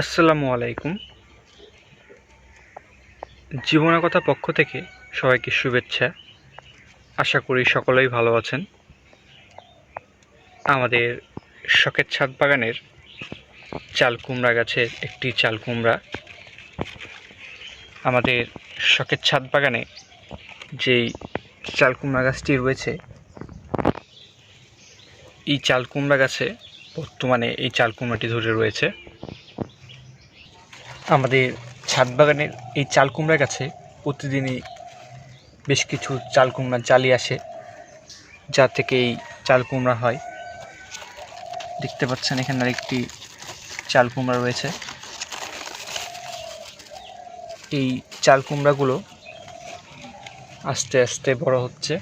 আসসালামু আলাইকুম। জীবনকথা পক্ষ থেকে সবাইকে শুভেচ্ছা। আশা করি সকলেই ভালো আছেন। আমাদের শখের ছাদ বাগানের চাল কুমড়া গাছের একটি চাল কুমড়া। আমাদের শখের ছাদ বাগানে যেই চাল কুমড়া গাছটি রয়েছে, এই চাল কুমড়া গাছে বর্তমানে এই চাল কুমড়াটি ধরে রয়েছে। আমাদের ছাদ বাগানের এই চাল কুমড়া গাছে প্রতিদিনই বেশ কিছু চাল কুমড়া জালি আসে, যা থেকে এই চাল কুমড়া হয়। দেখতে পাচ্ছেন এখানে আরেকটি চাল কুমড়া রয়েছে। এই চাল কুমড়াগুলো আস্তে আস্তে বড় হচ্ছে।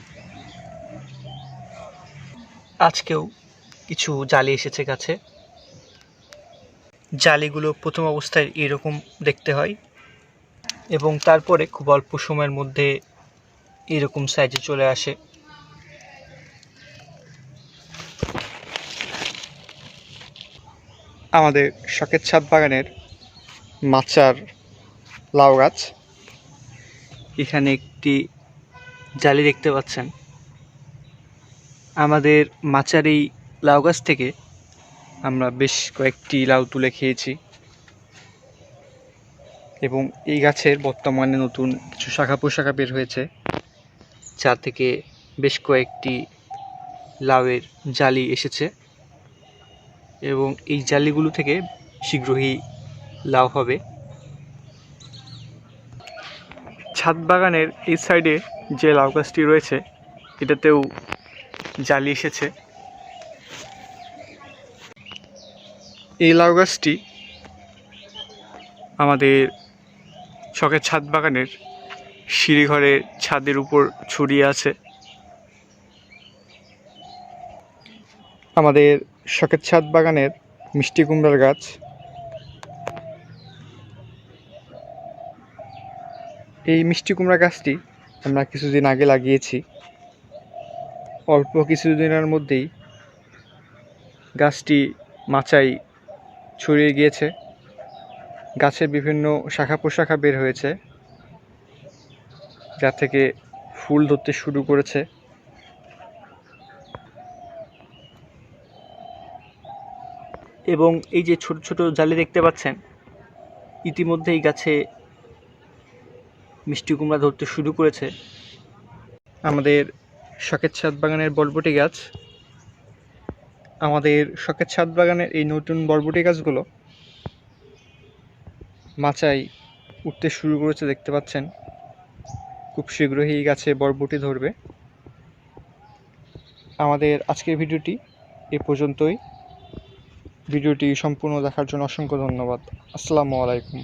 আজকেও কিছু জালি এসেছে গাছে। জালিগুলো প্রথম অবস্থায় এরকম দেখতে হয় এবং তারপরে খুব অল্প সময়ের মধ্যে এরকম সাইজে চলে আসে। আমাদের শখের ছাদ বাগানের মাচার লাউ গাছ। এখানে একটি জালি দেখতে পাচ্ছেন। আমাদের মাচার এই লাউ গাছ থেকে আমরা বেশ কয়েকটি লাউ তুলে খেয়েছি। এবং এই গাছের বর্তমানে নতুন কিছু শাখা পোশাখা বের হয়েছে, যা থেকে বেশ কয়েকটি লাউয়ের জালি এসেছে। এবং এই জালিগুলো থেকে শীঘ্রই লাউ হবে। ছাদ বাগানের এই সাইডে যে লাউ গাছটি রয়েছে, এটাতেও জালি এসেছে। এই লাউ গাছটি আমাদের শখের ছাদ বাগানের সিঁড়িঘরের ছাদের উপর ছড়িয়ে আছে। আমাদের শখের ছাদ বাগানের মিষ্টি কুমড়ার গাছ। এই মিষ্টি কুমড়া গাছটি আমরা কিছুদিন আগে লাগিয়েছি। অল্প কিছুদিনের মধ্যেই গাছটি মাচায় ছড়িয়ে গিয়েছে। গাছের বিভিন্ন শাখা প্রশাখা বের হয়েছে। যা থেকে ফুল ধরতে শুরু করেছে। এবং এই যে ছোট ছোট জালি দেখতে পাচ্ছেন ইতিমধ্যে এই গাছে মিষ্টি কুমড়া ধরতে শুরু করেছে। আমাদের শখের ছাদ বাগানের বরবটি গাছ আমাদের শখের ছাদ বাগানের এই নতুন বরবটি গাছগুলো মাচায় উঠতে শুরু করেছে, দেখতে পাচ্ছেন। খুব শীঘ্রই এই গাছে বরবটি ধরবে। আমাদের আজকের ভিডিওটি এ পর্যন্তই। ভিডিওটি সম্পূর্ণ দেখার জন্য অসংখ্য ধন্যবাদ। আসসালামু আলাইকুম।